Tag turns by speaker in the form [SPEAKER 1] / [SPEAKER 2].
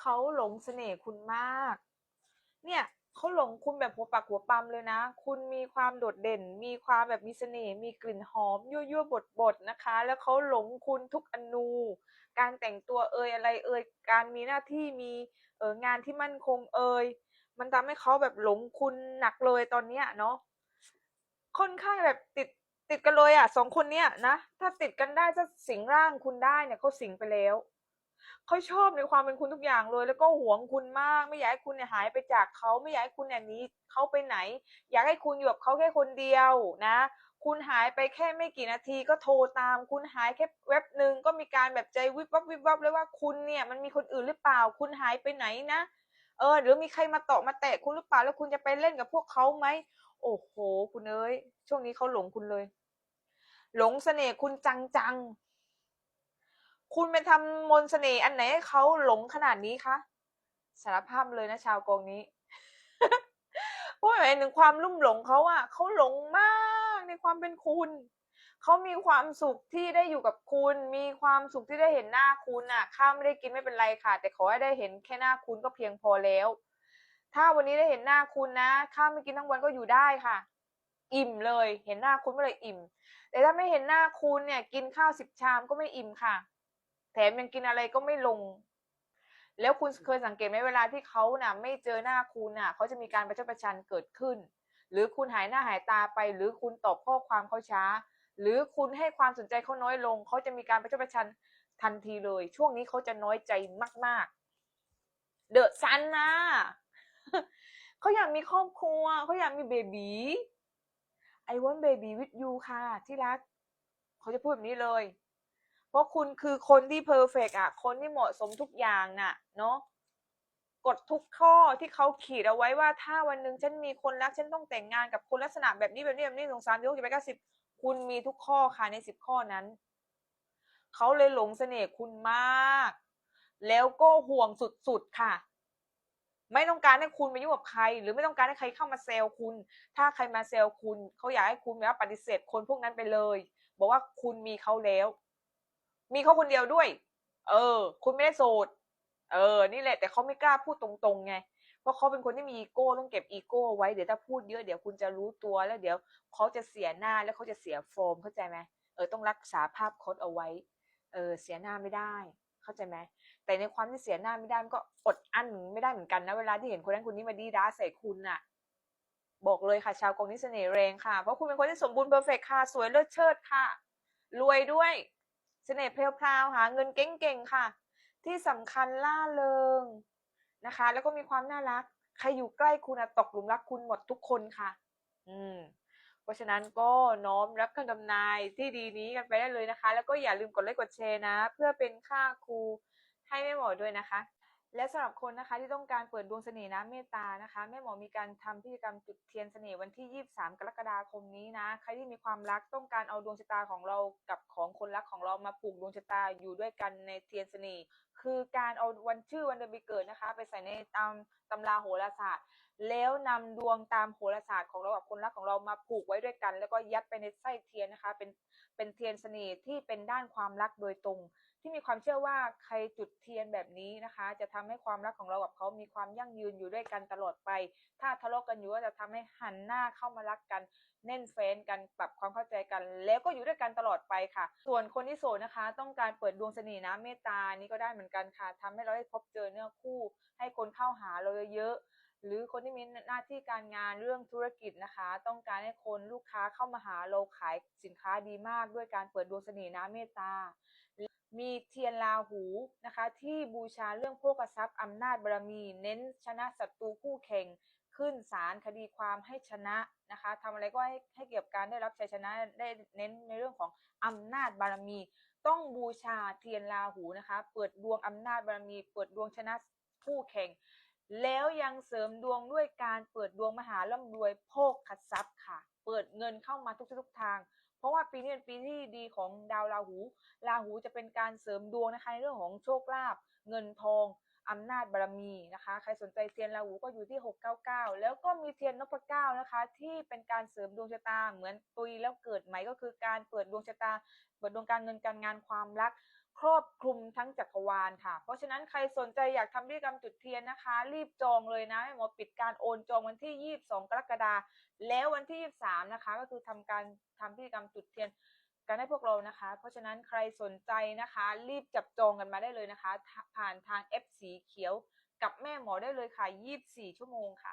[SPEAKER 1] เขาหลงเสน่ห์คุณมาก เนี่ยเขาหลงคุณแบบหัวปักหัวปั๊มเลยนะ คุณมีความโดดเด่น มีความแบบมีเสน่ห์ มีกลิ่นหอม ยั่วยั่วบดบดนะคะ แล้วเขาหลงคุณทุกอนู การแต่งตัวเอ่ยอะไรเอ่ย การมีหน้าที่มีเอองานที่มั่นคงเอ่ย มันทำให้เขาแบบหลงคุณหนักเลยตอนเนี้ยเนาะ ค่อนข้างแบบติดติดกันเลยอะสองคนเนี้ยนะ ถ้าติดกันได้ถ้าสิงร่างคุณได้เนี่ยเขาสิงไปแล้ว เขาชอบในความเป็นคุณทุกอย่างเลย แล้วก็หวงคุณมาก ไม่อยากให้คุณเนี่ยหายไปจากเขาไม่อยากให้คุณเนี่ยหนีเขาไปไหน อยากให้คุณอยู่กับเขาแค่คนเดียวนะ คุณหายไปแค่ไม่กี่นาทีก็โทรตาม คุณหายแค่เว็บหนึ่งก็มีการแบบใจวิบวับวิบวับเลยว่าคุณเนี่ยมันมีคนอื่นหรือเปล่า คุณหายไปไหนนะเออหรือมีใครมาเตาะมาแตะคุณหรือเปล่าแล้วคุณจะไปเล่นกับพวกเขาไหมโอ้โห คุณเอ้ยช่วงนี้เขาหลงคุณเลย หลงเสน่ห์คุณจังจัง คุณไปทำมนต์เสน่ห์อันไหนให้เขาหลงขนาดนี้คะสารภาพเลยนะชาวกองนี้พราะหมายถึงความลุ่มหลงเขาอะเขาหลงมากในความเป็นคุณ เขามีความสุขที่ได้อยู่กับคุณ มีความสุขที่ได้เห็นหน้าคุณอะข้าวไม่ได้กินไม่เป็นไรค่ะ แต่ขอให้ได้เห็นแค่หน้าคุณก็เพียงพอแล้ว ถ้าวันนี้ได้เห็นหน้าคุณนะข้าวไม่กินทั้งวันก็อยู่ได้ค่ะ อิ่มเลย เห็นหน้าคุณเมื่อไรอิ่ม แต่ถ้าไม่เห็นหน้าคุณเนี่ย กินข้าวสิบชามก็ไม่อิ่มค่ะ แถมยังกินอะไรก็ไม่ลง แล้วคุณเคยสังเกตไหมเวลาที่เขาน่ะ ไม่เจอหน้าคุณน่ะเขาจะมีการประชดประชันเกิดขึ้น หรือคุณหายหน้าหายตาไป หรือคุณตอบข้อความเขาช้า หรือคุณให้ความสนใจเขาน้อยลงเขาจะมีการประชดประชันทันทีเลย ช่วงนี้เขาจะน้อยใจมาก ๆ เดอะซันนะเขาอยากมีครอบครัวเขาอยากมีเบบี I want baby with you ค่ะ ที่รักเขาจะพูดแบบนี้เลย เพราะคุณคือคนที่เพอร์เฟกอะคนที่เหมาะสมทุกอย่างน่ะ เนาะกฎทุกข้อที่เขาขีดเอาไว้ว่าถ้าวันหนึ่งฉันมีคนรักฉันต้องแต่งงานกับคนลักษณะแบบนี้แบบนี้แบบนี้สงสารที่หกสิบแปดเก้าสิบคุณมีทุกข้อค่ะในสิบข้อนั้น เขาเลยหลงเสน่ห์คุณมาก แล้วก็ห่วงสุดๆค่ะ ไม่ต้องการให้คุณไปยุ่งกับใคร หรือไม่ต้องการให้ใครเข้ามาเซลล์คุณ ถ้าใครมาเซลล์คุณ เขาอยากให้คุณแบบปฏิเสธคนพวกนั้นไปเลย บอกว่าคุณมีเขาแล้ว มีเขาคนเดียวด้วย เออ คุณไม่ได้โสด เออ นี่แหละ แต่เขาไม่กล้าพูดตรงๆไง เพราะเขาเป็นคนที่มีอีโก้ต้องเก็บอีโก้ไว้ เดี๋ยวถ้าพูดเยอะเดี๋ยวคุณจะรู้ตัวแล้วเดี๋ยวเขาจะเสียหน้าแล้วเขาจะเสียโฟมเข้าใจไหมเออ ต้องรักษาภาพพจน์เอาไว้ เออ เสียหน้าไม่ได้ เข้าใจไหมแต่ในความที่เสียหน้าไม่ได้มันก็อดอั้นไม่ได้เหมือนกันนะ เวลาที่เห็นคนนั้นคนนี้มาดีด้าใส่คุณน่ะ บอกเลยค่ะ ชาวกองนี้เสน่ห์แรงค่ะ เพราะคุณเป็นคนที่สมบูรณ์เพอร์เฟกค่ะ สวยเลิศเชิดค่ะ รวยด้วย เสน่ห์เพลวพราวหาเงินเก่งๆค่ะ ที่สำคัญล่าเริงนะคะ แล้วก็มีความน่ารัก ใครอยู่ใกล้คุณตกหลุมรักคุณหมดทุกคนค่ะ อืมเพราะฉะนั้นก็น้อมรับคำทำนายที่ดีนี้กันไปได้เลยนะคะ แล้วก็อย่าลืมกดไลค์กดแชร์นะ เพื่อเป็นค่าครูให้แม่หมอด้วยนะคะ และสำหรับคนนะคะที่ต้องการเปิดดวงเสน่ห์น้ำเมตตานะคะแม่หมอมีการทำพิธีกรรมจุดเทียนเสน่ห์วันที่ 23 กรกฎาคมนี้นะ ใครที่มีความรักต้องการเอาดวงชะตาของเรากับของคนรักของเรามาผูกดวงชะตาอยู่ด้วยกันในเทียนเสน่ห์คือการเอาวันชื่อวันเดือนปีเกิดนะคะ ไปใส่ในตามตำราโหราศาสตร์ แล้วนำดวงตามโหราศาสตร์ของเรากับคนรักของเรามาผูกไว้ด้วยกัน แล้วก็ยัดไปในไส้เทียนนะคะ เป็นเป็นเทียนเสน่ห์ที่เป็นด้านความรักโดยตรง ที่มีความเชื่อว่าใครจุดเทียนแบบนี้นะคะ จะทำให้ความรักของเรากับเขามีความยั่งยืนอยู่ด้วยกันตลอดไป ถ้าทะเลาะกันอยู่ก็จะทำให้หันหน้าเข้ามารักกันแน่นแฟนกันปรับความเข้าใจกัน แล้วก็อยู่ด้วยกันตลอดไปค่ะ ส่วนคนที่โสดนะคะ ต้องการเปิดดวงเสน่ห์นะเมตตานี่ก็ได้เหมือนกันค่ะทำให้เราได้พบเจอเนื้อคู่ ให้คนเข้าหาเราเยอะๆหรือคนที่มีหน้าที่การงานเรื่องธุรกิจนะคะ ต้องการให้คนลูกค้าเข้ามาหาเราขายสินค้าดีมากด้วยการเปิดดวงเสน่ห์นะเมตตา มีเทียนราหูนะคะที่บูชาเรื่องโภคทรัพย์อำนาจบารมี เน้นชนะศัตรูคู่แข่งขึ้นศาลคดีความให้ชนะนะคะทำอะไรก็ให้ให้เกี่ยวกับการได้รับชัยชนะได้เน้นในเรื่องของอำนาจบารมี ต้องบูชาเทียนราหูนะคะ เปิดดวงอำนาจบารมี เปิดดวงชนะคู่แข่ง แล้วยังเสริมดวงด้วยการเปิดดวงมหาร่ำรวยโภคทรัพย์ค่ะ เปิดเงินเข้ามาทุกทุกทาง เพราะว่าปีนี้เป็นปีที่ดีของดาวราหู ราหูจะเป็นการเสริมดวงนะคะในเรื่องของโชคลาภเงินทองอำนาจบารมีนะคะ ใครสนใจเทียนราหูก็อยู่ที่ 699 แล้วก็มีเทียนนพเก้านะคะ ที่เป็นการเสริมดวงชะตาเหมือนตุยแล้วเกิดใหม่ก็คือการเปิดดวงชะตา เปิดดวงการเงินการงานความรัก ครอบคลุมทั้งจักรวาลค่ะ เพราะฉะนั้นใครสนใจอยากทำพิธีกรรมจุดเทียนนะคะ รีบจองเลยนะแม่หมอปิดการโอนจองวันที่ 22 กรกฎาคมแล้ววันที่ 23 นะคะ ก็คือทำการทำพิธีกรรมจุดเทียนกันให้พวกเรานะคะ เพราะฉะนั้นใครสนใจนะคะ รีบจับจองกันมาได้เลยนะคะ ผ่านทาง F สีเขียวกับแม่หมอได้เลยค่ะ 24 ชั่วโมงค่ะ